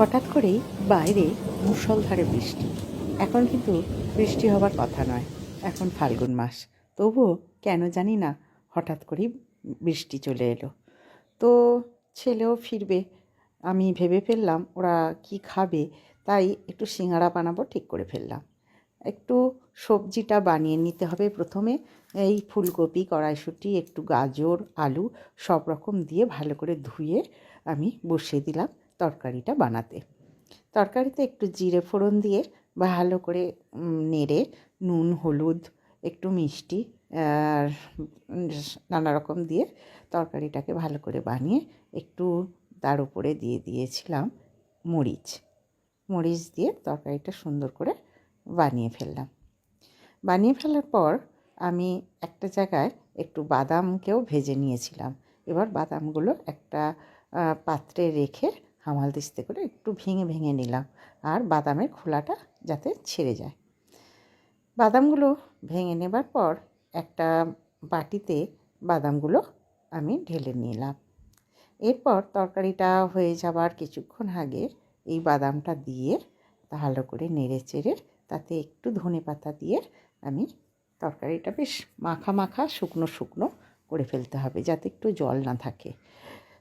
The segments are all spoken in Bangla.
হঠাৎ করেই বাইরে মুষলধারে বৃষ্টি। এখন কিন্তু বৃষ্টি হবার কথা নয়, এখন ফাল্গুন মাস। তবুও কেন জানি না, হঠাৎ করেই বৃষ্টি চলে এলো। তো ছেলেও ফিরবে, আমি ভেবে ফেললাম ওরা কি খাবে, তাই একটু সিঙ্গাড়া বানাবো ঠিক করে ফেললাম। একটু সবজিটা বানিয়ে নিতে হবে প্রথমে, এই ফুলকপি, কড়াইশুঁটি, একটু গাজর, আলু সব রকম দিয়ে ভালো করে ধুয়ে আমি বসিয়ে দিলাম। তরকারিটা বানাতে। তরকারিতে একটু জিরে ফোড়ন দিয়ে ভালো করে নেড়ে নুন, হলুদ, একটু মিষ্টি, আর নানা রকম দিয়ে তরকারিটাকে ভালো করে বানিয়ে একটু তার উপরে দিয়ে দিয়েছিলাম মরিচ। মরিচ দিয়ে তরকারিটা সুন্দর করে বানিয়ে ফেললাম। বানিয়ে ফেলার পর আমি একটা জায়গায় একটু বাদামকেও ভেজে নিয়েছিলাম। এবার বাদামগুলো একটা পাত্রে রেখে হামাল দিস্তে করে একটু ভেঙে ভেঙে নিলাম আর বাদামের খোলাটা যাতে ছেড়ে যায়। বাদামগুলো ভেঙে নেবার পর একটা বাটিতে বাদামগুলো আমি ঢেলে নিলাম। এরপর তরকারিটা হয়ে যাবার কিছুক্ষণ আগে এই বাদামটা দিয়ে ভালো করে নেড়ে চেড়ে তাতে একটু ধনে পাতা দিয়ে আমি তরকারিটা বেশ মাখা মাখা শুকনো শুকনো করে ফেলতে হবে যাতে একটু জল না থাকে।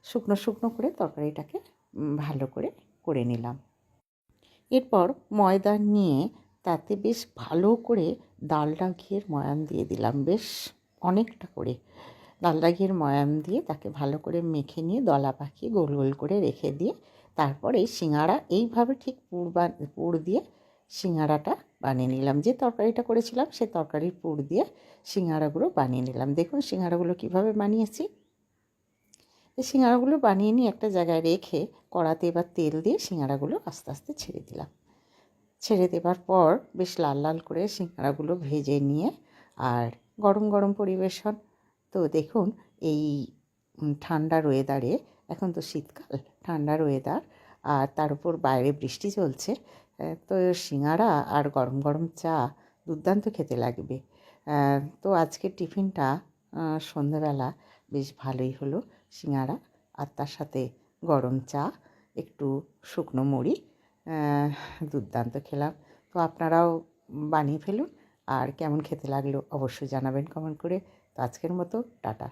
শুকনো শুকনো করে তরকারিটাকে ভালো করে করে নিলাম। এরপর ময়দা নিয়ে তাতে বেশ ভালো করে ডালডা ঘিয়ের ময়াম দিয়ে দিলাম। বেশ অনেকটা করে ডালডা ঘিয়ের ময়াম দিয়ে তাকে ভালো করে মেখে নিয়ে দলা পাকিয়ে গোল গোল করে রেখে দিয়ে তারপরে সিঙাড়া এইভাবে ঠিক পুর বা পুর দিয়ে সিঙাড়াটা বানিয়ে নিলাম। যে তরকারিটা করেছিলাম সেই তরকারির পুর দিয়ে সিঙাড়াগুলো বানিয়ে নিলাম। দেখুন সিঙাড়াগুলো কীভাবে বানিয়েছি। এই সিঙাড়াগুলো বানিয়ে নিয়ে একটা জায়গায় রেখে কড়াতে এবার তেল দিয়ে সিঙাড়াগুলো আস্তে আস্তে ছেড়ে দিলাম। ছেড়ে দেবার পর বেশ লাল লাল করে সিঙাড়াগুলো ভেজে নিয়ে আর গরম গরম পরিবেশন। তো দেখুন, এই ঠান্ডার ওয়েদারে এখন তো শীতকাল ঠান্ডার ওয়েদার আর তার উপর বাইরে বৃষ্টি চলছে তো সিঙাড়া আর গরম গরম চা দুর্দান্ত খেতে লাগবে। তো আজকের টিফিনটা সন্ধ্যাবেলা বেশ ভালোই হলো। সিঙাড়া আর তার সাথে গরম চা, একটু শুকনো মুড়ি দুর্দান্ত খেলাম। তো আপনারাও বানিয়ে ফেলুন আর কেমন খেতে লাগল অবশ্যই জানাবেন কমেন্ট করে। তো আজকের মতো, টাটা।